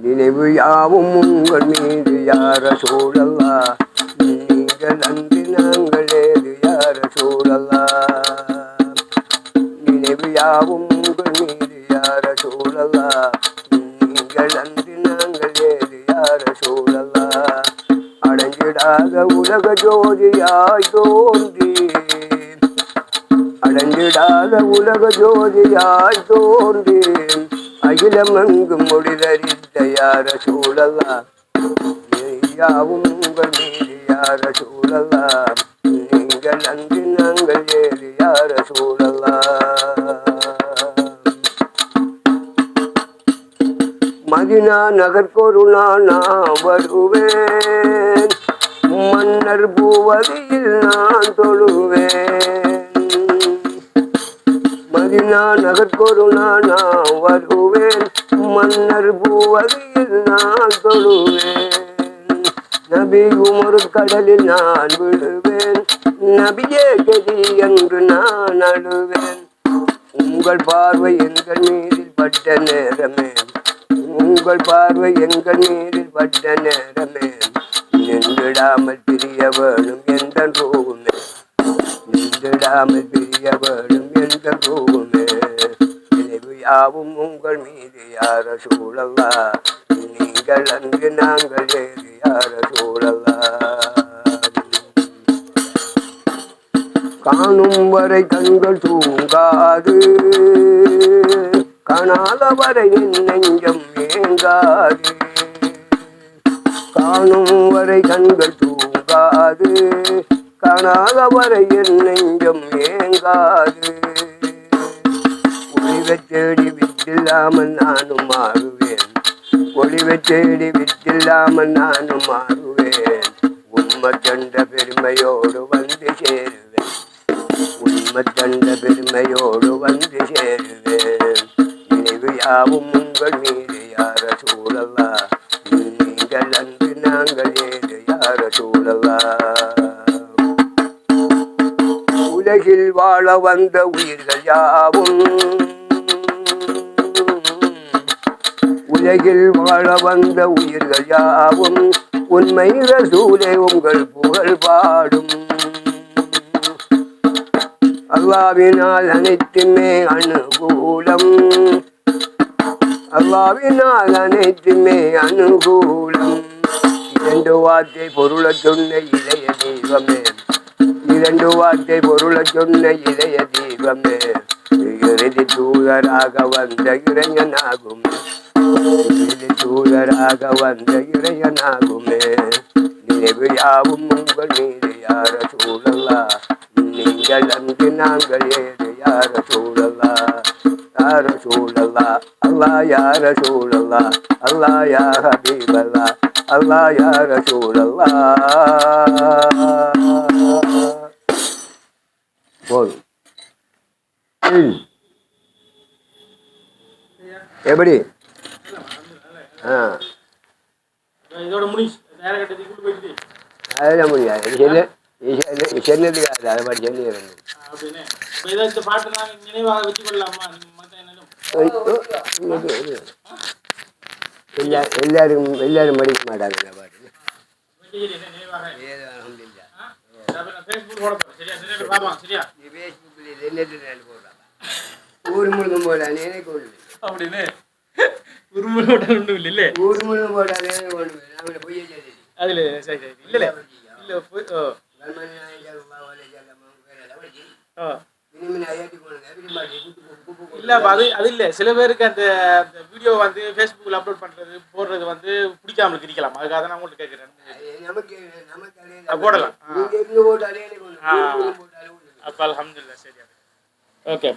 நினைவு யாவும் உங்கள் மீது யார சூழல்லா? நீங்கள் அன்று நாங்கள் ஏது யார சூழல்லா? நினைவு யாவும் உங்கள் மீது யார சூழல்லா? நீங்கள் அன்று நாங்கள் ஏது யார சூழல்லா? அடைஞ்சிடாத உலக ஜோதியாய் தோன்றி. அடைஞ்சிடாத உலக ஜோதியாய் தோன்றி. அகிலமெங்கும் மொழிதறித்த யார சூழல்லா? யாவும் உங்கள் மீது யார சூழல்லா? நீங்கள் நன்றி நாங்கள் ஏது யார சூழல்லா? மதினா நகர்கொருணா நான் வருவேன் மன்னர் பூவதியில் நான் தொழுவேன். மதினா நகர்கொருணா நான் வருவேன். மன்னர் பூவதியில் நான் தொழுவேன். நபி உமரு கடலில் நான் விழுவேன். நபியே கதி என்று நான் அழுவேன். உங்கள் பார்வை எங்கள் நீரில் பட்ட நேரமே. உங்கள் பார்வை எங்கள் நீரில் பட்ட நேரமே. நின்றுடாமல் பிரியவர் வேணும் என்ற நினைவு யாவும் உங்கள் மீது யார சூழல்லா? நீங்கள் அங்கு நாங்கள் ஏது யார சூழல்லா? காணும் வரை கண்கள் தூங்காது. காணாத வரை என் நெஞ்சம் ஏங்காது. காணும் வரை கண்கள் தூங்காது. காணாத வரை என் நெஞ்சம் ஏங்காது. ஒளிவை தேடி வித்தில்லாமல் நானும் மாறுவேன். ஒளிவை தேடி வித்தில்லாமல் நானும் மாறுவேன். உண்மை கண்ட பெருமையோடு வந்து சேருவேன். உண்மை கண்ட பெருமையோடு வந்து சேருவேன். நினைவு யாவும் உங்கள் மீது யார சூழலா நீங்கள் அன்று நாங்கள் ஏது யார சூழலா உலகில் வாழ வந்த உயிர்கள் யாவும் உலகில் வாழ வந்த உயிர்கள் யாவும் உண்மை ரசூலே உங்கள் புகழ் பாடும். அல்லாவினால் அனைத்துமே அனுகூலம். அல்லாவினால் அனைத்துமே அனுகூலம். இரண்டு வார்த்தை பொருள சொன்ன இளைய தெய்வமே. இரண்டு வார்த்தை பொருள சொன்ன இளைய தெய்வமே. இறுதி தூதராக வந்த இளைஞனாகும் தூதராக வந்த இளைஞனாகுமே நினைவு யாவும் உங்கள் மீது யார சூழலா நீங்கள் அங்கு நாங்கள் ஏது யார சூழலா யார சூழலா அல்லா யார சூழலா அல்லா யா ஹபீபல்லா அல்லா யார சூழலா போதும் ம். எப்படி ஆ இதோட முடிச்சு நேர கட்டத்துக்கு போயிட்டு அதெல்லாம் முடியாது சொன்ன இது சொன்னதுக்கு அது மாதிரி சொல்லி அப்படின்னு. பாட்டு நான் நினைவாக வச்சுக்கொள்ளலாமா? எல்லா எல்லாரும் எல்லாரும் படிக்க மாட்டாங்க இந்த பாட்டு. ஊர் முழுதும் போடாது எனக்கு ஒன்று அப்படின்னு உருமுறை ஒன்றும் இல்லை. இல்லை. பொய்ய சொல்லி அதில் சரி சரி. இல்லை இல்லை. போய் ஓ. இல்லை அது அது இல்லை. சில பேருக்கு அந்த அந்த வீடியோ வந்து ஃபேஸ்புக்கில் அப்லோட் பண்ணுறது போடுறது வந்து பிடிக்காமலுக்கு இருக்கலாம். அதுக்காக தான் நான் உங்கள்கிட்ட கேட்குறேன் போடலாம். போட்டாலே போட்டாலே அப்போ அல்ஹம்துலில்லாஹ் சரி ஓகே